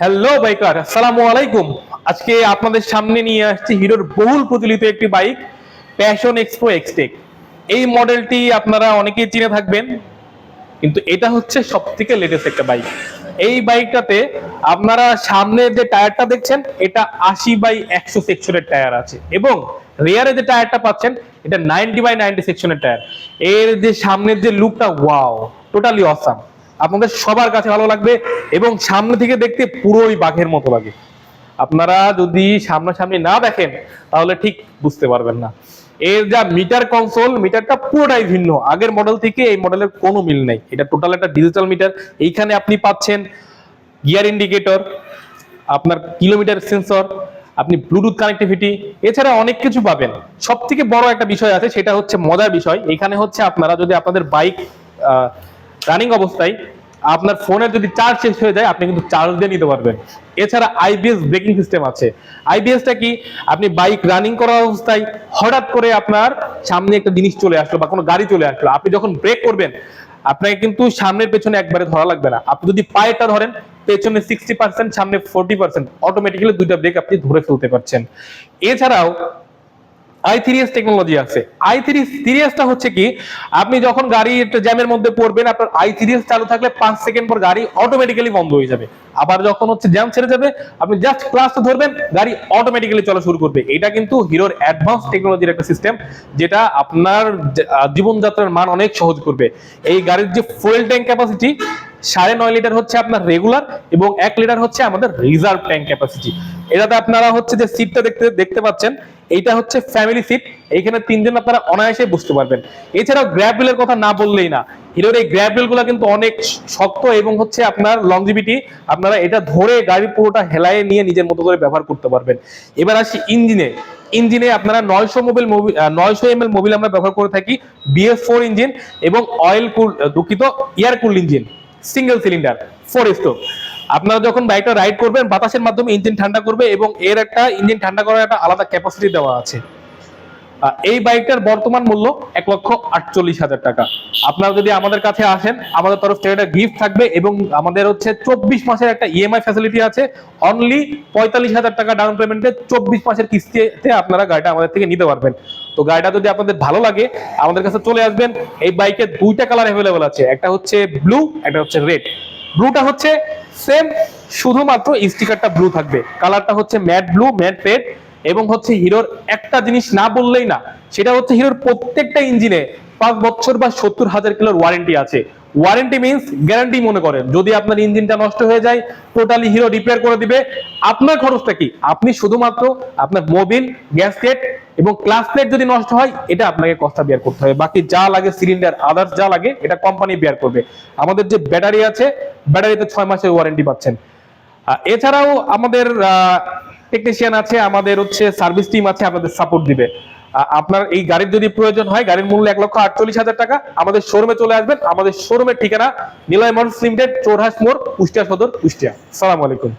Hello biker আসসালামু আলাইকুম আজকে আপনাদের সামনে নিয়ে আসছি হিরোর বহুল প্রচলিত একটি বাইক প্যাশন এক্সপো এক্সটেক এই মডেলটি আপনারা অনেকেই চিনে থাকবেন, কিন্তু এটা হচ্ছে সব থেকে লেটেস্ট একটা বাইক এই বাইকটাতে আপনারা সামনের যে টায়ারটা দেখছেন, এটা আশি বাই একশো সেকশনের টায়ার আছে এবং রেয়ারে যে টায়ারটা পাচ্ছেন, এটা নাইনটি বাই নাইনটি সেকশনের টায়ার এর যে সামনের যে লুকটা ওয়াও টোটালি অসাম আপনাদের সবার কাছে ভালো লাগবে এবং সামনে থেকে দেখতে পুরোই বাঘের মতো লাগে। আপনারা যদি সামনাসামনি না দেখেন, তাহলে ঠিক বুঝতে পারবেন না। এর যা মিটার কনসোল মিটারটা পুরোটাই ভিন্ন। আগের মডেল থেকে এই মডেলের কোনো মিল নেই। এটা টোটাল একটা ডিজিটাল মিটার এইখানে আপনি পাচ্ছেন গিয়ার ইন্ডিকেটর আপনার কিলোমিটার সেন্সর আপনি ব্লুটুথ কানেক্টিভিটি এছাড়া অনেক কিছু পাবেন। সব থেকে বড় একটা বিষয় আছে, সেটা হচ্ছে মজার বিষয়। এখানে হচ্ছে আপনারা যদি আপনাদের বাইক রানিং অবস্থায় আপনার ফোনের যদি চার্জ শেষ হয়ে যায়, আপনি কিন্তু চার্জ দিয়ে নিতে পারবেন। এছাড়া আইবিএস ব্রেকিং সিস্টেম আছে। আইবিএসটা কি? আপনি বাইক রানিং করা অবস্থায় হঠাৎ করে আপনার সামনে একটা জিনিস চলে আসলো বা কোনো গাড়ি চলে আসলো। আপনি যখন ব্রেক করবেন, আপনাকে কিন্তু সামনের পেছনে একবারে ধরা লাগবে না। আপনি যদি পায়েটা ধরেন, পেছনে সিক্সটি পার্সেন্ট সামনে ফোর্টি পার্সেন্ট অটোমেটিক্যালি দুইটা ব্রেক আপনি ধরে ফেলতে পারছেন। এছাড়াও আই থ্রিএস টেকনোলজি আছে। আই থ্রি সিরিয়াসটা হচ্ছে কি, আপনি যখন গাড়ি একটা জ্যামের মধ্যে পড়বেন, আপনার আই থ্রিএস চালু থাকলে পাঁচ সেকেন্ড পর গাড়ি অটোমেটিক্যালি বন্ধ হয়ে যাবে। আবার যখন হচ্ছে জ্যাম ছেড়ে যাবে, আপনি জাস্ট ক্লাসটা ধরবেন, গাড়ি অটোমেটিক্যালি চলা শুরু করবে। এটা কিন্তু হিরোর অ্যাডভান্স টেকনোলজির একটা সিস্টেম যেটা আপনার জীবনযাত্রার মান অনেক সহজ করবে। এই গাড়ির যে ফুয়েল ট্যাঙ্ক ক্যাপাসিটি সাড়ে নয় লিটার হচ্ছে আপনার রেগুলার এবং এক লিটার হচ্ছে আমাদের রিজার্ভ ট্যাঙ্ক ক্যাপাসিটি এটাতে আপনারা হচ্ছে যে সিটটা দেখতে দেখতে পাচ্ছেন, এইটা হচ্ছে ফ্যামিলি সিট এইখানে তিনজন আপনারা অনায়াসে বুঝতে পারবেন। এছাড়াও গ্র্যাব রেলের কথা না বললেই না। হিরোর এই গ্র্যাব রেলগুলো কিন্তু অনেক শক্ত এবং হচ্ছে আপনার লংজিভিটি আপনারা এটা ধরে গাড়ি পুরোটা হেলায় নিয়ে নিজের মতো করে ব্যবহার করতে পারবেন। এবার আসি ইঞ্জিনে ইঞ্জিনে আপনারা নয়শো মোবিল নয়শো এম এল মোবিল আমরা ব্যবহার করে থাকি বিএস ফোর ইঞ্জিন এবং অয়েল কুল দুঃখিত air cool engine single cylinder four stroke আপনারা যখন বাইকটা রাইড করবেন, বাতাসের মাধ্যমে ইঞ্জিন ঠান্ডা করবে এবং এর একটা ইঞ্জিন ঠান্ডা করার একটা আলাদা ক্যাপাসিটি দেওয়া আছে। এই বাইকটার বর্তমান মূল্য এক লক্ষ আটচল্লিশ হাজার টাকা। আপনারা যদি আমাদের কাছে আসেন, আমাদের তরফ থেকে একটা গিফট থাকবে এবং আমাদের হচ্ছে চব্বিশ মাসের একটা ইএমআই ফ্যাসিলিটি আছে। অনলি পঁয়তাল্লিশ হাজার টাকা ডাউন পেমেন্টে চব্বিশ মাসের কিস্তিতে আপনারা গাড়িটা আমাদের থেকে নিতে পারবেন। তো গাড়িটা যদি আপনাদের ভালো লাগে, আমাদের কাছে চলে আসবেন। এই বাইকের দুইটা কালার অ্যাভেলেবল আছে। একটা হচ্ছে ব্লু একটা হচ্ছে রেড ব্লুটা হচ্ছে সেম শুধুমাত্র স্টিকারটা ব্লু থাকবে। কালারটা হচ্ছে ম্যাট ব্লু ম্যাট রেড এবং হচ্ছে হিরোর একটা জিনিস না বললেই না, সেটা হচ্ছে হিরোর প্রত্যেকটা ইঞ্জিনে পাঁচ বছর বা সত্তর হাজার কিলোর ওয়ারেন্টি আছে। ওয়ারেন্টি মিনস গ্যারান্টি মনে করেন। যদি আপনার ইঞ্জিনটা নষ্ট হয়ে যায় টোটালি হিরো রিপেয়ার করে দিবে। আপনার খরচটা কি? আপনি শুধুমাত্র আপনার মোবিল গ্যাসকেট এবং ক্লাস প্লেট যদি নষ্ট হয়, এটা আপনাকে কস্তা বিয়ার করতে হবে। বাকি যা লাগে সিলিন্ডার আদার্স যা লাগে, এটা কোম্পানি বিয়ার করবে। আমাদের যে ব্যাটারি আছে ব্যাটারিতে ছয় মাসের ওয়ারেন্টি পাচ্ছেন। এছাড়াও আমাদের টেকনিশিয়ান আছে, আমাদের হচ্ছে সার্ভিস টিম আছে আপনাদের সাপোর্ট দিবে। আপনার এই গাড়ির যদি প্রয়োজন হয়, গাড়ির মূল্য এক লক্ষ আটচল্লিশ হাজার টাকা, আমাদের শোরুমে চলে আসবেন। আমাদের শোরুমের ঠিকানা নিলয় মোটরস লিমিটেড চোরহাস মোড়, কুষ্টিয়া সদর, কুষ্টিয়া। সালাম আলাইকুম।